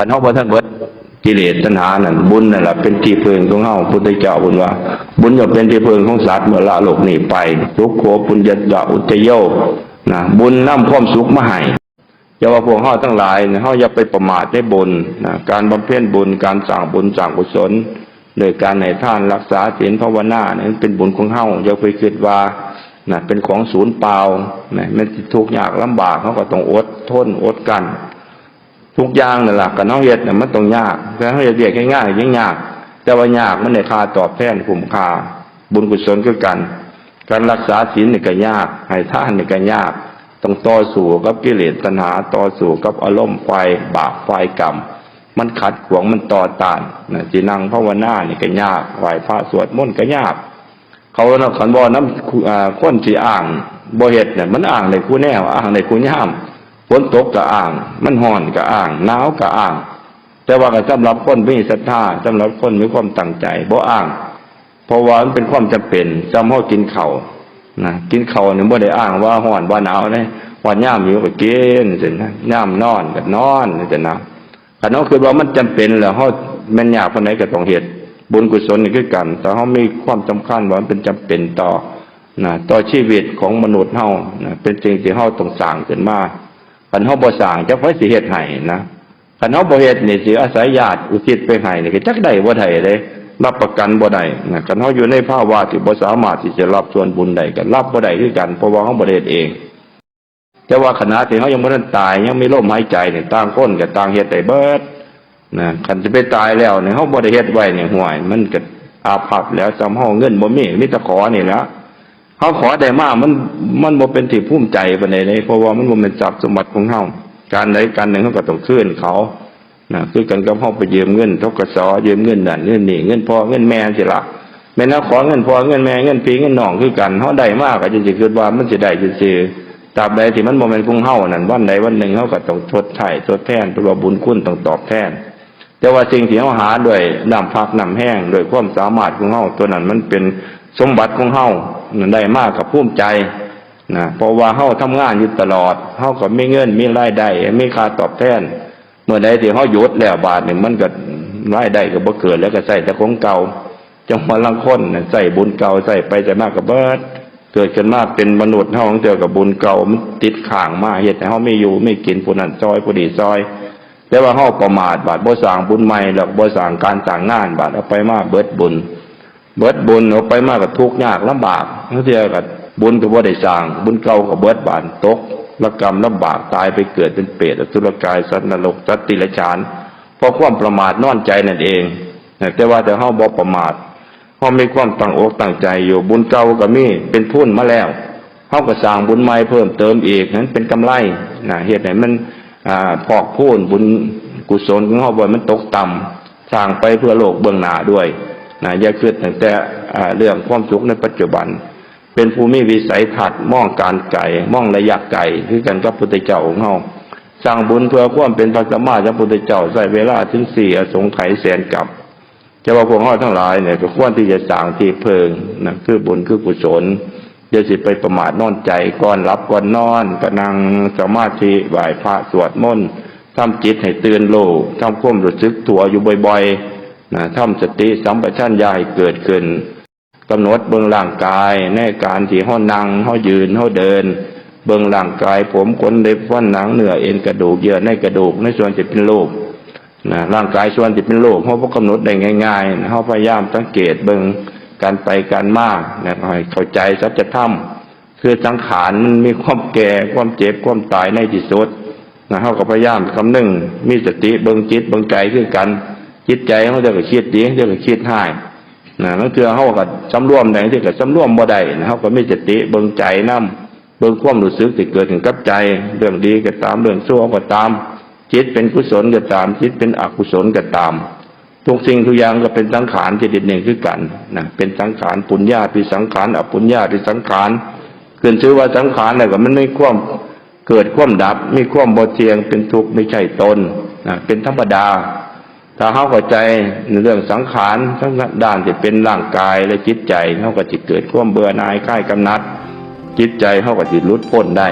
คันเฮาบ่ทันเบิดกิเลสตัณหานั่นบุญนั่นแหละเป็นที่พึ่งของเฮาพุทธเจ้าบุญว่า บุญย่อมเป็นที่พึ่งของสัตว์เมื่อละโลกนี้ไปทุกโขปุญญตะอุจโยนะบุญนำความสุขมาให้อย่าว่าพวกเฮาทั้งหลายเนี่ยเฮาอย่าไปประมาทในบุญนะการบำเพ็ญบุญการสร้างบุญสร้างกุศลโดยการให้ทานรักษาศีลภาวนาเนี่ยมันเป็นบุญของเฮาอย่าไปคิดว่านะเป็นของศูนย์เปล่านะมันสิทุกข์ยากลำบากเขาก็ต้องอดทนอดกัน ทุกอย่างนั่นแหละกับน้องเฮ็ดน่ะมันต้องยากแต่น้องเฮ็ดเรียกง่ายๆยิ่งยาก แต่ว่ายากมันได้ค่าตอบแทนคุ้มค่าบุญกุศลคือกัน การรักษาศีลนี่ก็ยากให้ท่านนี่ก็ยากต้องต่อสู้กับกิเลสตัณหาต่อสู้กับอารมณ์ไฟบาปไฟกรรม มันขัดขวางมันต่อต้านนะจีนังภาวนานี่ก็ยากไหวพระสวดมนต์ก็ยาก เขาเนาะขันบ่น้ำอ่าคนที่อ่างบ่เฮ็ดเนี่ยมันอ่างในคู่แนวอ่างในคู่ย่าม ฝนตกก็อ่าง มันร้อนก็อ่างหนาวก็อ่าง แต่ว่าก็สำหรับคนมีศรัทธาสำหรับคนมีความตั้งใจบ่อ่างเพราะว่ามันเป็นความจำเป็นจำเฮากินเข้านะกินเข้าวนี่ยบ่ได้อ้างว่าร้อนว่าหนาวนะว่าย่ามหิวก็กินจังนะย่ามนอนก็นอนจังนะคันเฮาคือว่ามันจำเป็นแล้วเฮาแม่นยากปานใดก็ต้องเฮ็ดบุญกุศลนี่คือกัน แต่เฮามีความสำคัญว่ามันเป็นจำเป็นต่อนะต่อชีวิตของมนุษย์เฮานะเป็นสิ่งที่เฮาต้องสร้างขึ้นมา คันเฮาบ่สร้างจะไผสิเฮ็ดให้นะคันเฮาบ่เฮ็ดนี่สิอาศัยญาติอุทิศไปให้นี่ก็จักได้บ่ได้เด้รับประกันบ่ได้นะกันเฮาอยู่ในภาวะที่บ่สามารถที่จะรับส่วนบุญใดกันรับบ่ได้คือกันเพราะว่าเฮาบ่ได้เฮ็ดเอง แต่ว่าขณะที่เฮายังบ่ทันตายยังมีลมหายใจเนี่ยต่างคนก็ต่างเฮ็ดได้เบิดนะคันสิไปตายแล้วเนี่ยเฮาบ่ได้เฮ็ดไว้เนี่ยห่วย มันก็อาภัพแล้วจำเฮาเงินบ่มีมีแต่ขอนี่แล้ว เฮาขอได้มากมันมันบ่เป็นที่ภูมิใจปานใดเลยเพราะว่ามันบ่เป็นทรัพย์สมบัติของเฮาการใดการหนึ่งเฮาก็ต้องคืนเขานะคือกันกับเฮาไปยืมเงินทกสยืมเงินนั่นเงินนี่เงินพ่อเงินแม่สิล่ะแม่นเอาขอเงินพ่อเงินแม่เงินพี่เงินน้องคือกันเฮาได้มากก็จะสิคิดว่ามันสิได้ซื่อตราบใดที่มันบ่แม่นของเฮานั่นวันใดวันหนึ่งเฮาก็ต้องทดแทนทดแทนตัวบุญคุณต้องตอบแทนแต่ว่าสิ่งที่เฮาหาด้วยน้ำพักน้ำแห้งด้วยความสามารถของเฮาตัวนั้นมันเป็นสมบัติของเฮา ได้มากกับภูมิใจนะเพราะว่าเฮาทำงานอยู่ตลอดเฮาก็มีเงินมีรายได้มีค่าตอบแทน เมื่อใดที่เขาหยุดแล้วบาทหนึ่งมันก็รายได้ก็บ่เกิดแล้วก็ใส่แต่ของเก่าจังหวะลังคนน่ะใส่บุญเก่าใส่ไปใส่มากกับเบิดเกิดขึ้นมาเป็นมนุษย์เฮาของเจอกับบุญเก่ามันติดข้างมาเฮ็ดให้เฮาไม่อยู่ไม่กินผู้นั้นซอยผู้นี้ซอยแต่ว่าเฮาประมาทบาดบ่สร้างบุญใหม่แล้วบ่สร้างการสร้างงานบาดเอาไปมาเบิดบุญ เบิดบุญเอาไปมาก็ทุกข์ยากลำบากบาเทีก็บุญก็บ่ได้สร้าง บุญเก่าก็เบิดบานตกละกรรมลำบากตายไปเกิดเป็นเปรตอสุรกายสัตว์นรกสัตว์ติรฉานเพราะความประมาทนอนใจนั่นเองแต่ว่าแต่เฮาบ่ประมาทเฮามีความตั้งอกตั้งใจอยู่บุญเก่าก็มีเป็นทุนมาแล้วเฮาก็สร้างบุญใหม่เพิ่มเติมอีกนั้นเป็นกำไรนะเฮ็ดให้มันอ่าพอกพูนบุญกุศลของเฮาบ่ให้มันตกต่ำสร้างไปเพื่อโลกเบื้องหน้าด้วย นะอย่าคิดตั้งแต่เรื่องความสุขในปัจจุบัน เป็นภูมิวิสัยทัศน์มองการไกลมองระยะไกลคือกันกับพุทธเจ้าของเฮาสร้างบุญเพื่อความเป็นพระสัมมาสัมพุทธเจ้าใช้เวลาถึงสี่อสงไขยแสนกับจะว่าพวกเฮาทั้งหลายเนี่ยก็ควรที่จะสร้างที่เพิงนะคือบุญคือกุศลอย่าสิไปประมาทนอนใจก่อนรับก่อนนอนก็นั่งสมาธิไหว้พระสวดมนต์ทำจิตให้ตื่นโลกทำความรู้สึกตัวอยู่บ่อย ๆ นะทำสติสัมปชัญญะให้เกิดขึ้นกำหนดเบื้องร่างกายในการที่ห้อนั่งห้อยืนห้อเดิน เบื้องร่างกายผมขนเล็บฟันหนังเนื้อเอ็นกระดูกเยื่อในกระดูกในส่วนที่เป็นโรคนะร่างกายส่วนที่เป็นโรคเขาก็กำหนดได้ง่ายๆนะเขาพยายามสังเกตเบื้องการไปการมานะให้เข้าใจสัจธรรมคือสังขารมันมีความแก่ความเจ็บความตายในที่สุดนะเขาก็พยายามคำนึงมีสติเบื้องจิตเบื้องใจคือกัน จิตใจเขาจะก็คิดดีเขาจะก็คิดให้นะนั่นคือเขาก็สำรวมได้ที่ก็สำรวมบ่ได้นะเขาก็มีสติเบิ่งใจนำเบิ่งความรู้สึกที่เกิดถึงกับใจ เรื่องดีก็ตามเรื่องชั่วก็ตาม จิตเป็นกุศลก็ตาม จิตเป็นอกุศลก็ตามทุกสิ่งทุกอย่างก็เป็นสังขารที่ดิดหนึ่งคือกันนะเป็นสังขารปุญญาพิสังขารอปุญญาพิสังขารขึ้นชื่อว่าสังขารเนี่ยก็มันไม่ความเกิดความดับมีความบ่เทียงเป็นทุกข์ไม่ใช่ตนนะเป็นธรรมดา ถ้าเขาเข้าใจในเรื่องสังขารทั้งด้านที่เป็นร่างกายและจิตใจเขาก็จะเกิดความเบื่อหน่ายคลายกำนัด จิตใจเขาก็จะหลุดพ้นได้